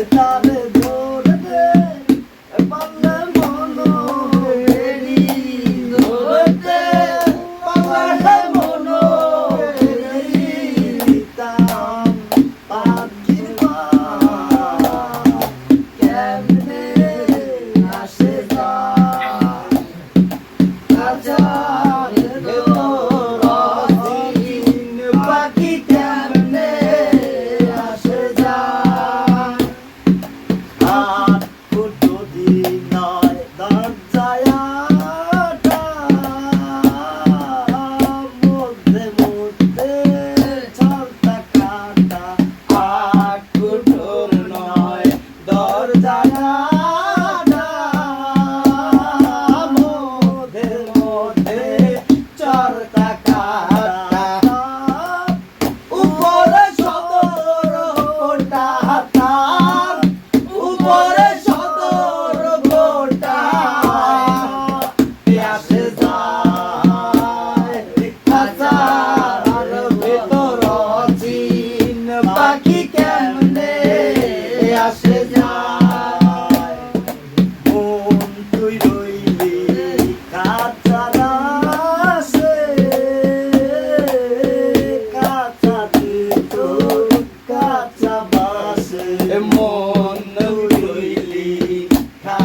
It's not দরজায় আটা মধ্যে মধ্যে